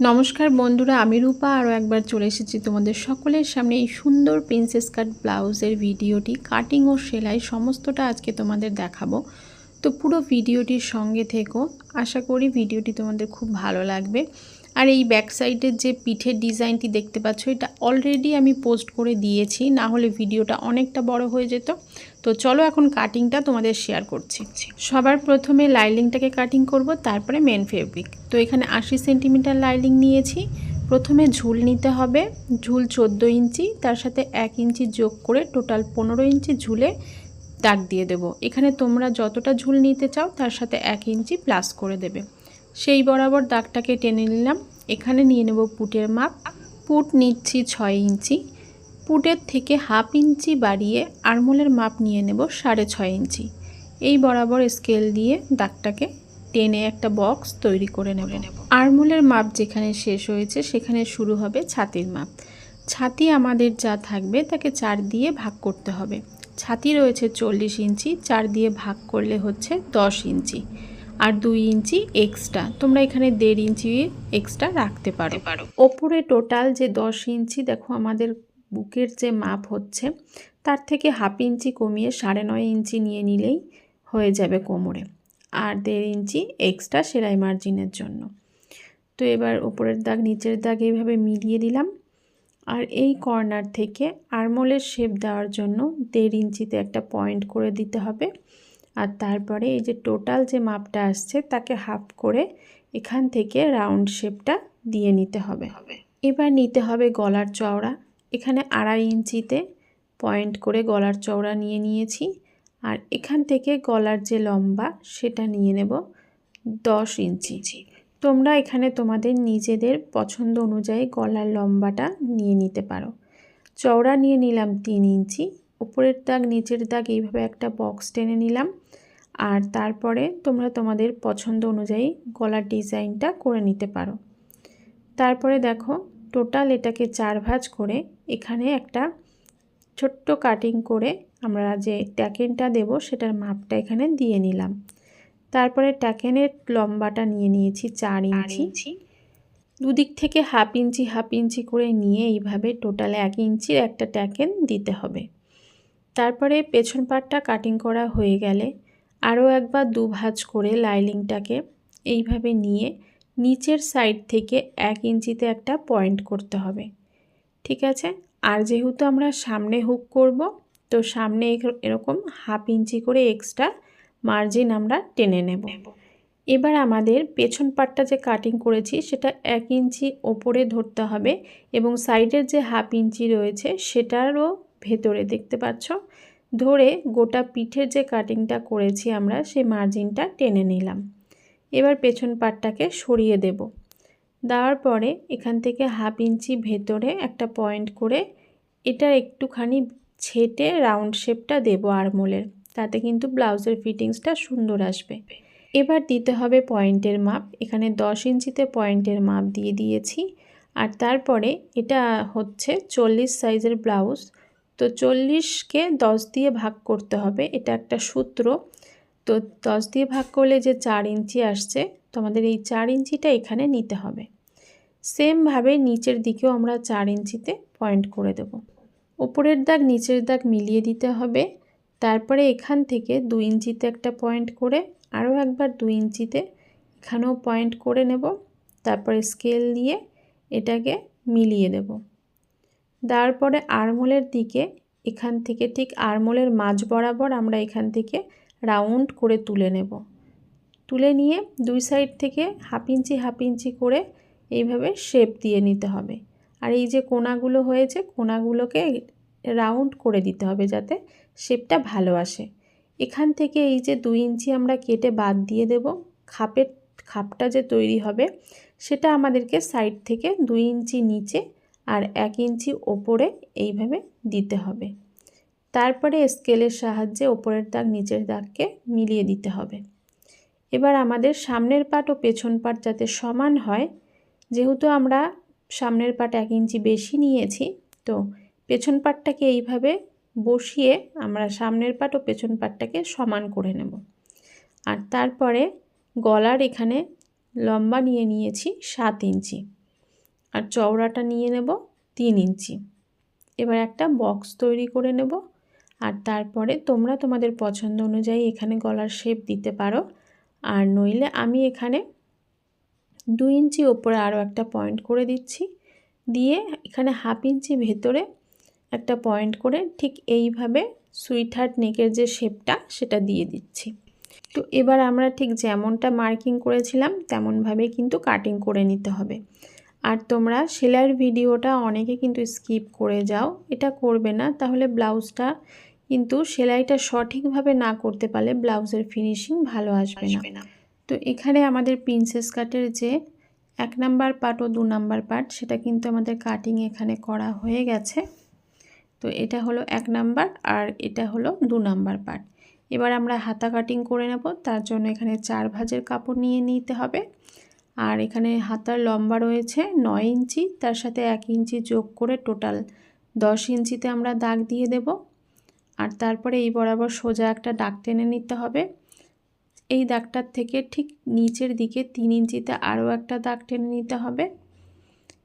নমস্কার বন্ধুরা, আমি রূপা, আরও একবার চলে এসেছি তোমাদের সকলের সামনে। এই সুন্দর প্রিন্সেস কাট ব্লাউজের ভিডিওটি কাটিং ও সেলাই সমস্তটা আজকে তোমাদের দেখাবো। তো পুরো ভিডিওটির সঙ্গে থেকো, আশা করি ভিডিওটি তোমাদের খুব ভালো লাগবে। আর এই ব্যাক সাইডের যে পিঠের ডিজাইনটি দেখতে পাচ্ছ, এটা অলরেডি আমি পোস্ট করে দিয়েছি, না হলে ভিডিওটা অনেকটা বড় হয়ে যেত। তো চলো এখন কাটিংটা তোমাদের শেয়ার করছি। সবার প্রথমে লাইলিংটাকে কাটিং করব, তারপরে মেন ফেব্রিক তো এখানে আশি সেন্টিমিটার লাইলিং নিয়েছি। প্রথমে ঝুল নিতে হবে। ঝুল চোদ্দ ইঞ্চি, তার সাথে এক ইঞ্চি যোগ করে টোটাল পনেরো ইঞ্চি ঝুলে দাগ দিয়ে দেব। এখানে তোমরা যতটা ঝুল নিতে চাও, তার সাথে এক ইঞ্চি প্লাস করে দেবে। সেই বরাবর দাগটাকে টেনে নিলাম। এখানে নিয়ে নেব পুটের মাপ। পুট নিচ্ছি ছয় ইঞ্চি। পুটের থেকে হাফ ইঞ্চি বাড়িয়ে আরমোলের মাপ নিয়ে নেব সাড়ে ছয় ইঞ্চি। এই বরাবর স্কেল দিয়ে দাগটাকে টেনে একটা বক্স তৈরি করে নেব। আরমোলের মাপ যেখানে শেষ হয়েছে সেখানে শুরু হবে ছাতির মাপ। ছাতি আমাদের যা থাকবে তাকে চার দিয়ে ভাগ করতে হবে। ছাতি রয়েছে চল্লিশ ইঞ্চি চার দিয়ে ভাগ করলে হচ্ছে দশ ইঞ্চি। আর দুই ইঞ্চি এক্সট্রা। তোমরা এখানে দেড় ইঞ্চি এক্সট্রা রাখতে পারো। পারো। ওপরে টোটাল যে দশ ইঞ্চি দেখো আমাদের বুকের যে মাপ হচ্ছে, তার থেকে হাফ ইঞ্চি কমিয়ে সাড়ে নয় ইঞ্চি নিয়ে নিলেই হয়ে যাবে কোমরে। আর দেড় ইঞ্চি এক্সট্রা সেলাই মার্জিনের জন্য। তো এবার ওপরের দাগ নিচের দাগ এইভাবে মিলিয়ে দিলাম। আর এই কর্নার থেকে আরমোলের শেপ দেওয়ার জন্য দেড় ইঞ্চিতে একটা পয়েন্ট করে দিতে হবে। আর তারপরে এই যে টোটাল যে মাপটা আসছে, তাকে হাফ করে এখান থেকে রাউন্ড শেপটা দিয়ে নিতে হবে। এবার নিতে হবে গলার চওড়া। এখানে আড়াই ইঞ্চিতে পয়েন্ট করে গলার চওড়া নিয়ে নিয়েছি। আর এখান থেকে গলার যে লম্বা, সেটা নিয়ে নেব দশ ইঞ্চি। তোমরা এখানে তোমাদের নিজেদের পছন্দ অনুযায়ী গলার লম্বাটা নিয়ে নিতে পারো। চওড়া নিয়ে নিলাম তিন ইঞ্চি, উপরের দাগ, নিচের দাগ এইভাবে একটা বক্স টেনে নিলাম। আর তারপরে তোমরা তোমাদের পছন্দ অনুযায়ী গলার ডিজাইনটা করে নিতে পারো। তারপরে দেখো টোটাল এটাকে চার ভাঁজ করে এখানে একটা ছোট্ট কাটিং করে আমরা যে ট্যাকেনটা দেব সেটার মাপটা এখানে দিয়ে নিলাম। তারপরে ট্যাকেনের লম্বাটা নিয়ে নিয়েছি চার ইঞ্চি। দুদিক থেকে হাফ ইঞ্চি হাফ ইঞ্চি করে নিয়ে এইভাবে টোটাল এক ইঞ্চির একটা ট্যাকেন দিতে হবে। তারপরে পেছন পাটটা কাটিং করা হয়ে গেলে আরও একবার দু ভাঁজ করে লাইলিংটাকে এইভাবে নিয়ে নিচের সাইড থেকে এক ইঞ্চিতে একটা পয়েন্ট করতে হবে। ঠিক আছে? আর যেহেতু আমরা সামনে হুক করব তো সামনে এরকম হাফ ইঞ্চি করে এক্সট্রা মার্জিন আমরা টেনে নেব। এবার আমাদের পেছন পাটটা যে কাটিং করেছি সেটা এক ইঞ্চি ওপরে ধরতে হবে এবং সাইডের যে হাফ ইঞ্চি রয়েছে সেটারও ভেতরে দেখতে পাচ্ছ? ধরে গোটা পিঠের যে কাটিংটা করেছি আমরা সেই মার্জিনটা টেনে নিলাম। এবার পেছন পাটটাকে সরিয়ে দেব। দেওয়ার পরে এখান থেকে হাফ ইঞ্চি ভেতরে একটা পয়েন্ট করে এটা একটুখানি ছেটে রাউন্ড শেপটা দেবো আরমোলের, তাতে কিন্তু ব্লাউজের ফিটিংসটা সুন্দর আসবে। এবার দিতে হবে পয়েন্টের মাপ, এখানে দশ ইঞ্চিতে পয়েন্টের মাপ দিয়ে দিয়েছি। আর তারপরে এটা হচ্ছে চল্লিশ সাইজের ব্লাউজ, তো চল্লিশকে দশ দিয়ে ভাগ করতে হবে। এটা একটা সূত্র তো দশ দিয়ে ভাগ করলে যে চার ইঞ্চি আসছে, তোমাদের এই চার ইঞ্চিটা এখানে নিতে হবে। সেমভাবে নিচের দিকেও আমরা চার ইঞ্চিতে পয়েন্ট করে দেব। ওপরের দাগ, নিচের দাগ মিলিয়ে দিতে হবে। তারপরে এখান থেকে দু ইঞ্চিতে একটা পয়েন্ট করে আরও একবার দু ইঞ্চিতে এখানেও পয়েন্ট করে নেব। তারপরে স্কেল দিয়ে এটাকে মিলিয়ে দেব। তারপরে পরে আরমোলের দিকে, এখান থেকে ঠিক আরমোলের মাঝ বরাবর আমরা এখান থেকে রাউন্ড করে তুলে নেব। তুলে নিয়ে দুই সাইড থেকে হাফ ইঞ্চি হাফ ইঞ্চি করে এইভাবে শেপ দিয়ে নিতে হবে। আর এই যে কোনাগুলো হয়েছে, কোনাগুলোকে রাউন্ড করে দিতে হবে যাতে শেপটা ভালো আসে। এখান থেকে এই যে দুই ইঞ্চি আমরা কেটে বাদ দিয়ে দেব। খাপের, খাপটা যে তৈরি হবে, সেটা আমাদেরকে সাইড থেকে দুই ইঞ্চি নিচে আর এক ইঞ্চি ওপরে এইভাবে দিতে হবে। তারপরে স্কেলের সাহায্যে ওপরের দাগ নিচের দাগকে মিলিয়ে দিতে হবে। এবার আমাদের সামনের পাট ও পেছন পাট যাতে সমান হয়, যেহেতু আমরা সামনের পাট এক ইঞ্চি বেশি নিয়েছি, তো পেছন পাটটাকে এইভাবে বসিয়ে আমরা সামনের পাট ও পেছন পাটটাকে সমান করে নেব। আর তারপরে গলার এখানে লম্বা নিয়ে নিয়েছি সাত ইঞ্চি, আর চওড়াটা নিয়ে নেব তিন ইঞ্চি। এবার একটা বক্স তৈরি করে নেব। আর তারপরে তোমরা তোমাদের পছন্দ অনুযায়ী এখানে গলার শেপ দিতে পারো। আর নইলে আমি এখানে দু ইঞ্চি ওপরে আরও একটা পয়েন্ট করে দিচ্ছি। দিয়ে এখানে হাফ ইঞ্চি ভেতরে একটা পয়েন্ট করে ঠিক এইভাবে সুইট হার্ট নেকের যে শেপটা সেটা দিয়ে দিচ্ছি। তো এবার আমরা ঠিক যেমনটা মার্কিং করেছিলাম তেমনভাবে কিন্তু কাটিং করে নিতে হবে। আর তোমরা সেলাইয়ের ভিডিওটা অনেকে কিন্তু স্কিপ করে যাও। এটা করবে না, তাহলে ব্লাউজটা কিন্তু সেলাইটা সঠিকভাবে না করতে পারলে ব্লাউজের ফিনিশিং ভালো আসবে না। তো এখানে আমাদের প্রিন্সেস কাটের যে এক নাম্বার পার্ট ও দু নাম্বার পার্ট সেটা কিন্তু আমাদের কাটিং এখানে করা হয়ে গেছে। তো এটা হলো এক নাম্বার আর এটা হলো দু নাম্বার পার্ট এবার আমরা হাতা কাটিং করে নেব তার জন্য এখানে চার ভাজের কাপড় নিয়ে নিতে হবে। আর এখানে হাতার লম্বা রয়েছে নয় ইঞ্চি তার সাথে এক ইঞ্চি যোগ করে টোটাল দশ ইঞ্চিতে আমরা দাগ দিয়ে দেব। আর তারপরে এই বরাবর সোজা একটা দাগ টেনে নিতে হবে। এই দাগটার থেকে ঠিক নিচের দিকে তিন ইঞ্চিতে আরও একটা দাগ টেনে নিতে হবে।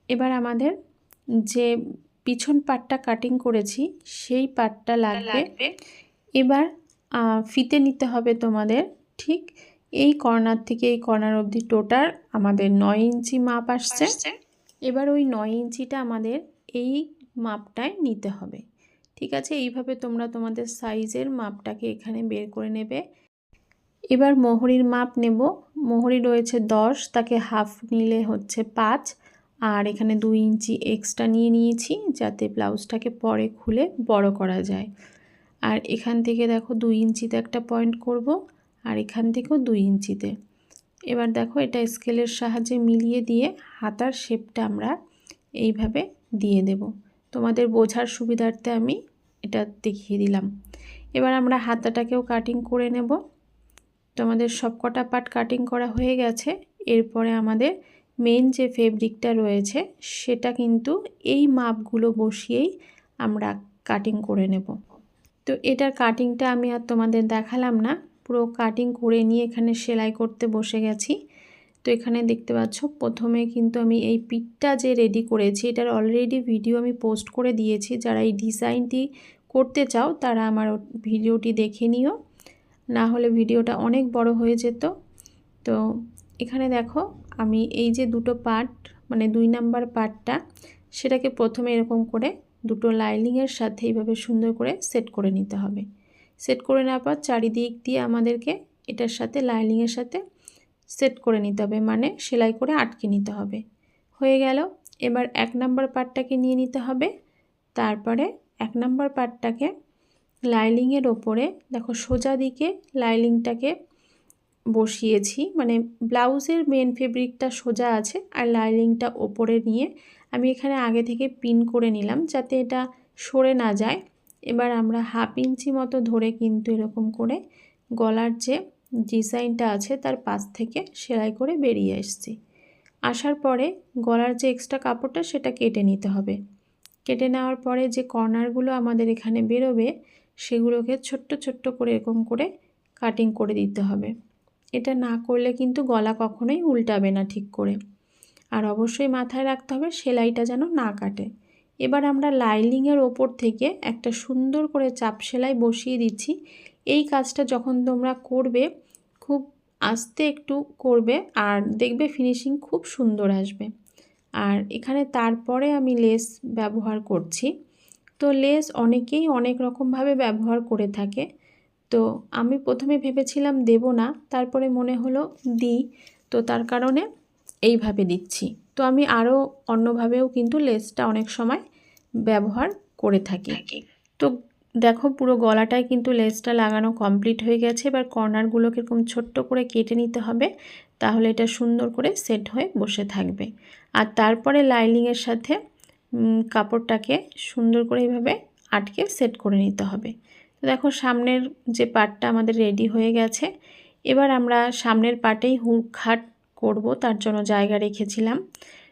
এবার আমাদের যে পিছন পাটটা কাটিং করেছি সেই পাটটা লাগবে। এবার ফিতে নিতে হবে তোমাদের ঠিক এই কর্নার থেকে এই কর্নার অবধি টোটাল আমাদের নয় ইঞ্চি মাপ আসছে। এবার ওই নয় ইঞ্চিটা আমাদের এই মাপটায় নিতে হবে। ঠিক আছে? এইভাবে তোমরা তোমাদের সাইজের মাপটাকে এখানে বের করে নেবে। এবার মোহরির মাপ নেব। মোহরি রয়েছে দশ, তাকে হাফ নিলে হচ্ছে পাঁচ। আর এখানে দুই ইঞ্চি এক্সট্রা নিয়ে নিয়েছি, যাতে ব্লাউজটাকে পরে খুলে বড় করা যায়। আর এখান থেকে দেখো দুই ইঞ্চিতে একটা পয়েন্ট করব, আর এখান থেকেও দুই ইঞ্চিতে। এবার দেখো এটা স্কেলের সাহায্যে মিলিয়ে দিয়ে হাতার শেপটা আমরা এইভাবে দিয়ে দেব। তোমাদের বোঝার সুবিধার্থে আমি এটা দেখিয়ে দিলাম। এবার আমরা হাতাটাকেও কাটিং করে নেব। তোমাদের সব কটা পার্ট কাটিং করা হয়ে গেছে। এরপরে আমাদের মেন যে ফেব্রিকটা রয়েছে, সেটা কিন্তু এই মাপগুলো বসিয়েই আমরা কাটিং করে নেব। তো এটার কাটিংটা আমি আর তোমাদের দেখালাম না। পুরো কাটিং করে নিয়ে এখানে সেলাই করতে বসে গেছি। তো এখানে দেখতে পাচ্ছ, প্রথমে কিন্তু আমি এই পিঠটা যে রেডি করেছি, এটার অলরেডি ভিডিও আমি পোস্ট করে দিয়েছি। যারা এই ডিজাইনটি করতে চাও, তারা আমার ভিডিওটি দেখে নিও। না হলে ভিডিওটা অনেক বড় হয়ে যেত। তো এখানে দেখো, আমি এই যে দুটো পার্ট মানে দুই নাম্বার পার্টটা সেটাকে প্রথমে এরকম করে দুটো লাইলিংয়ের সাথে এইভাবে সুন্দর করে সেট করে নিতে হবে। সেট করে নেওয়ার পর চারিদিক দিয়ে আমাদেরকে এটার সাথে লাইলিংয়ের সাথে সেট করে নিতে হবে মানে সেলাই করে আটকে নিতে হবে। হয়ে গেল, এবার এক নাম্বার পার্টটাকে নিয়ে নিতে হবে। তারপরে এক নাম্বার পার্টটাকে লাইলিংয়ের ওপরে, দেখো সোজা দিকে লাইলিংটাকে বসিয়েছি মানে ব্লাউজের মেন ফেব্রিকটা সোজা আছে আর লাইলিংটা ওপরে নিয়ে আমি এখানে আগে থেকে পিন করে নিলাম যাতে এটা সরে না যায়। এবার আমরা হাফ ইঞ্চি মতো ধরে কিন্তু এরকম করে গলার যে ডিজাইনটা আছে তার পাশ থেকে সেলাই করে বেরিয়ে এসছি। আসার পরে গলার যে এক্সট্রা কাপড়টা সেটা কেটে নিতে হবে। কেটে নেওয়ার পরে যে কর্নারগুলো আমাদের এখানে বেরোবে, সেগুলোকে ছোট্ট ছোট্ট করে এরকম করে কাটিং করে দিতে হবে। এটা না করলে কিন্তু গলা কখনোই উল্টাবে না ঠিক করে। আর অবশ্যই মাথায় রাখতে হবে সেলাইটা যেন না কাটে। এবার আমরা লাইলিংয়ের ওপর থেকে একটা সুন্দর করে চাপ সেলাই বসিয়ে দিচ্ছি। এই কাজটা যখন তোমরা করবে খুব আস্তে একটু করবে আর দেখবে ফিনিশিং খুব সুন্দর আসবে। আর এখানে তারপরে আমি লেস ব্যবহার করছি। তো লেস অনেকেই অনেক রকমভাবে ব্যবহার করে থাকে। তো আমি প্রথমে ভেবেছিলাম দেব না তারপরে মনে হলো দিই তো তার কারণে এইভাবে দিচ্ছি। তো আমি আরও অন্যভাবেও কিন্তু লেসটা অনেক সময় ব্যবহার করে থাকি। তো দেখো পুরো গলাটায় কিন্তু লেসটা লাগানো কমপ্লিট হয়ে গেছে। এবার কর্নারগুলোকে এরকম ছোট্ট করে কেটে নিতে হবে, তাহলে এটা সুন্দর করে সেট হয়ে বসে থাকবে। আর তারপরে লাইলিংয়ের সাথে কাপড়টাকে সুন্দর করে এইভাবে আটকে সেট করে নিতে হবে। তো দেখো সামনের যে পাটটা আমাদের রেডি হয়ে গেছে। এবার আমরা সামনের পাটেই হুক খাট করব, তার জন্য জায়গা রেখেছিলাম।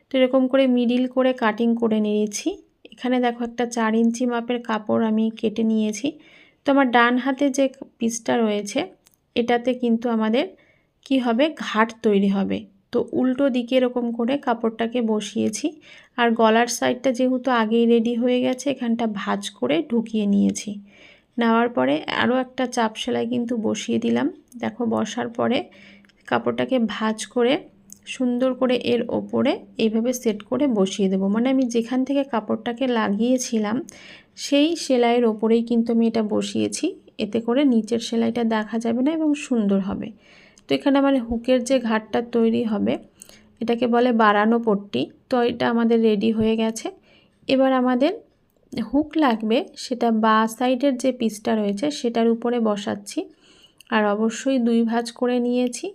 তো এরকম করে মিডিল করে কাটিং করে নিয়েছি। এখানে দেখো একটা চার ইঞ্চি মাপের কাপড় আমি কেটে নিয়েছি। তো আমার ডান হাতে যে পিসটা রয়েছে, এটাতে কিন্তু আমাদের কি হবে? ঘাট তৈরি হবে। তো উল্টো দিকে এরকম করে কাপড়টাকে বসিয়েছি। আর গলার সাইডটা যেহেতু আগেই রেডি হয়ে গেছে, এখানটা ভাজ করে ঢুকিয়ে নিয়েছি। নেওয়ার পরে আরও একটা চাপ সেলাই কিন্তু বসিয়ে দিলাম। দেখো বসার পরে কাপড়টাকে ভাজ করে সুন্দর করে এর ওপরে এইভাবে সেট করে বসিয়ে দেবো। মানে আমি যেখান থেকে কাপড়টাকে লাগিয়েছিলাম, সেই সেলাইয়ের ওপরেই কিন্তু আমি এটা বসিয়েছি। এতে করে নিচের সেলাইটা দেখা যাবে না এবং সুন্দর হবে। তো এখানে আমার হুকের যে ঘাটটা তৈরি হবে, এটাকে বলে বাড়ানো পট্টি। তো এটা আমাদের রেডি হয়ে গেছে। এবার আমাদের হুক লাগবে, সেটা বা সাইডের যে পিসটা রয়েছে, সেটার উপরে বসাচ্ছি। আর অবশ্যই দুই ভাঁজ করে নিয়েছি।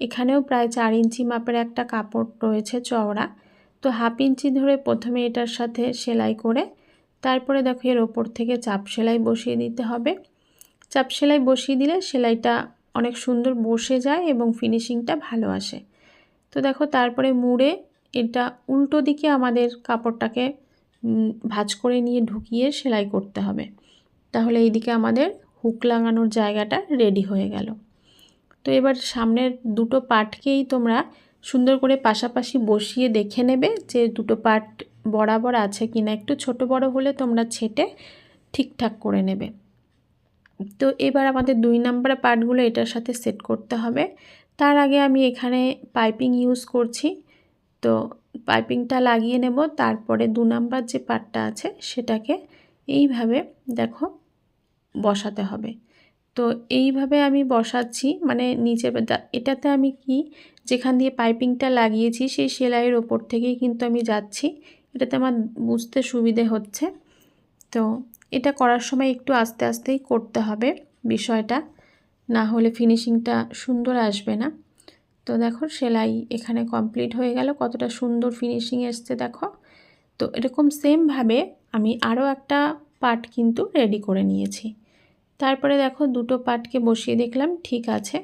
এখানেও প্রায় চার ইঞ্চি মাপের একটা কাপড় রয়েছে চওড়া। তো হাফ ইঞ্চি ধরে প্রথমে এটার সাথে সেলাই করে, তারপরে দেখো এর ওপর থেকে চাপ সেলাই বসিয়ে দিতে হবে। চাপ সেলাই বসিয়ে দিলে সেলাইটা অনেক সুন্দর বসে যায় এবং ফিনিশিংটা ভালো আসে। তো দেখো তারপরে মুড়ে এটা উল্টো দিকে আমাদের কাপড়টাকে ভাজ করে নিয়ে ঢুকিয়ে সেলাই করতে হবে। তাহলে এইদিকে আমাদের হুক লাগানোর জায়গাটা রেডি হয়ে গেল। তো এবার সামনের দুটো পাটকেই তোমরা সুন্দর করে পাশাপাশি বসিয়ে দেখে নেবে যে দুটো পাট বরাবর আছে কিনা। একটু ছোট বড় হলে তোমরা ছেটে ঠিকঠাক করে নেবে। তো এবার আমাদের দুই নাম্বার পার্টগুলো এটার সাথে সেট করতে হবে। তার আগে আমি এখানে পাইপিং ইউজ করছি। তো পাইপিংটা লাগিয়ে নেব। তারপরে দু নাম্বার যে পার্টটা আছে সেটাকে এইভাবে দেখো বসাতে হবে। তো এইভাবে আমি বসাচ্ছি মানে নিচে এটাতে আমি কি, যেখান দিয়ে পাইপিংটা লাগিয়েছি সেই সেলাইয়ের ওপর থেকেই কিন্তু আমি যাচ্ছি। এটাতে আমার বুঝতে সুবিধে হচ্ছে। তো এটা করার সময় একটু আস্তে আস্তেই করতে হবে বিষয়টা, না হলে ফিনিশিংটা সুন্দর আসবে না। তো দেখো সেলাই এখানে কমপ্লিট হয়ে গেল, কতটা সুন্দর ফিনিশিং এসছে দেখো। তো এরকম সেমভাবে আমি আরও একটা পার্ট কিন্তু রেডি করে নিয়েছি। তারপরে দেখো দুটো পার্টকে বসিয়ে দেখলাম, ঠিক আছে।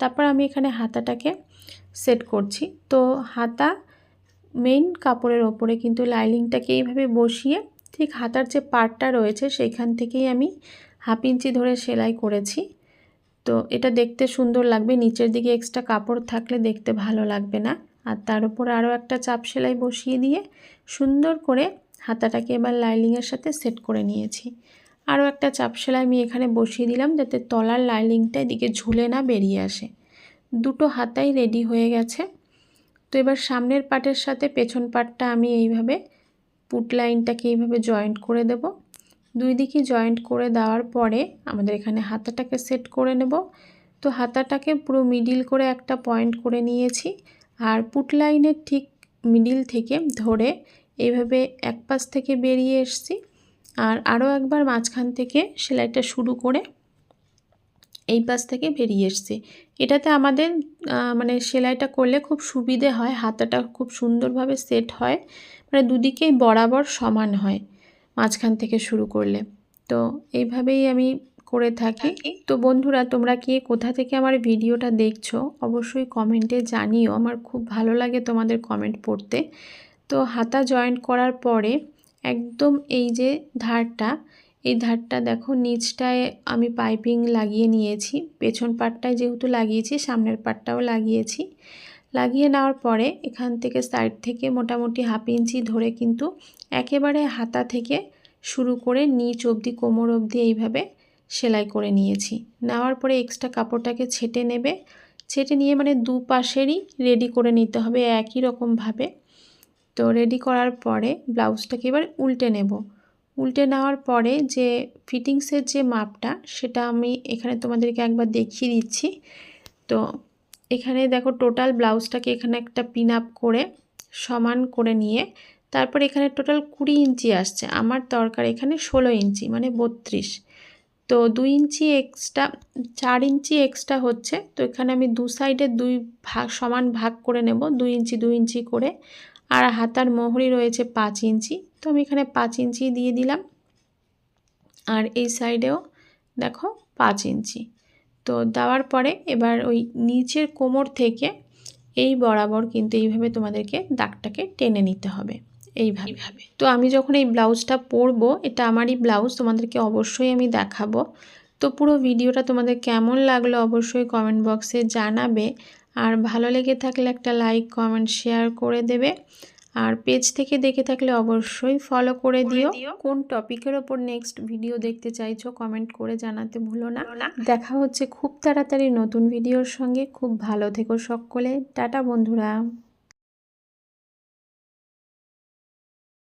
তারপর আমি এখানে হাতাটাকে সেট করছি। তো হাতা মেইন কাপড়ের ওপরে কিন্তু লাইলিংটাকে এইভাবে বসিয়ে ঠিক হাতার যে পার্টটা রয়েছে সেইখান থেকেই আমি হাফ ইঞ্চি ধরে সেলাই করেছি। তো এটা দেখতে সুন্দর লাগবে, নিচের দিকে এক্সট্রা কাপড় থাকলে দেখতে ভালো লাগবে না। আর তার উপর আরও একটা চাপ সেলাই বসিয়ে দিয়ে সুন্দর করে হাতাটাকে এবার লাইলিংয়ের সাথে সেট করে নিয়েছি। আরও একটা চাপ সেলাই আমি এখানে বসিয়ে দিলাম যাতে তলার লাইলিংটা এদিকে ঝুলে না বেরিয়ে আসে। দুটো হাতাই রেডি হয়ে গেছে। তো এবার সামনের পাটের সাথে পেছন পাটটা আমি এইভাবে পুট লাইনটাকে এইভাবে জয়েন্ট করে দেব। দুই দিকে জয়েন্ট করে দেওয়ার পরে আমাদের এখানে হাতাটাকে সেট করে নেব। তো হাতাটাকে পুরো মিডিল করে একটা পয়েন্ট করে নিয়েছি। আর পুট লাইনের ঠিক মিডিল থেকে ধরে এইভাবে এক পাশ থেকে বেরিয়ে এসছি। আর আরও একবার মাঝখান থেকে সেলাইটা শুরু করে এই পাশ থেকে বেরিয়ে এসছে। এটাতে আমাদের মানে সেলাইটা করলে খুব সুবিধে হয় হাতাটা খুব সুন্দরভাবে সেট হয় মানে দুদিকেই বরাবর সমান হয় মাঝখান থেকে শুরু করলে। তো এইভাবেই আমি করে থাকি। তো বন্ধুরা তোমরা কে কোথা থেকে আমার ভিডিওটা দেখছ অবশ্যই কমেন্টে জানিও। আমার খুব ভালো লাগে তোমাদের কমেন্ট পড়তে। তো হাতা জয়েন্ট করার পরে একদম এই যে ধারটা, এই ধারটা দেখো নিচটায় আমি পাইপিং লাগিয়ে নিয়েছি। পেছন পাটটায় যেহেতু লাগিয়েছি, সামনের পাটটাও লাগিয়েছি। লাগিয়ে নেওয়ার পরে এখান থেকে সাইড থেকে মোটামুটি হাফ ইঞ্চি ধরে কিন্তু একেবারে হাতা থেকে শুরু করে নিচ অবধি, কোমর অবধি এইভাবে সেলাই করে নিয়েছি। নেওয়ার পরে এক্সট্রা কাপড়টাকে ছেটে নেবে। ছেটে নিয়ে মানে দু পাশেরই রেডি করে নিতে হবে একই রকমভাবে তো রেডি করার পরে ব্লাউজটাকে এবার উল্টে নেব। উল্টে নেওয়ার পরে যে ফিটিংসের যে মাপটা, সেটা আমি এখানে তোমাদেরকে একবার দেখিয়ে দিচ্ছি। তো এখানে দেখো টোটাল ব্লাউজটাকে এখানে একটা পিন আপ করে সমান করে নিয়ে, তারপর এখানে টোটাল কুড়ি ইঞ্চি আসছে। আমার দরকার এখানে ষোলো ইঞ্চি মানে বত্রিশ। তো দুই ইঞ্চি এক্সট্রা চার ইঞ্চি এক্সট্রা হচ্ছে। তো এখানে আমি দু সাইডে দুই ভাগ সমান ভাগ করে নেব, দুই ইঞ্চি দুই ইঞ্চি করে। আর হাতার মোহরি রয়েছে পাঁচ ইঞ্চি। তো আমি এখানে পাঁচ ইঞ্চি দিয়ে দিলাম। আর এই সাইডেও দেখো পাঁচ ইঞ্চি। তো দেওয়ার পরে এবার ওই নিচের কোমর থেকে এই বরাবর কিন্তু এইভাবে তোমাদেরকে দাগটাকে টেনে নিতে হবে। এইভাবে। তো আমি যখন এই ব্লাউজটা পরবো, এটা আমারই ব্লাউজ, তোমাদেরকে অবশ্যই আমি দেখাবো। তো পুরো ভিডিওটা তোমাদের কেমন লাগল অবশ্যই কমেন্ট বক্সে জানাবে। আর ভালো লেগে থাকলে একটা লাইক কমেন্ট শেয়ার করে দেবে। আর পেজ থেকে দেখে থাকলে অবশ্যই ফলো করে দিও। কোন টপিকের ওপর নেক্সট ভিডিও দেখতে চাইছো কমেন্ট করে জানাতে ভুলো না। দেখা হচ্ছে খুব তাড়াতাড়ি নতুন ভিডিওর সঙ্গে। খুব ভালো থেকো সকলে। টাটা বন্ধুরা।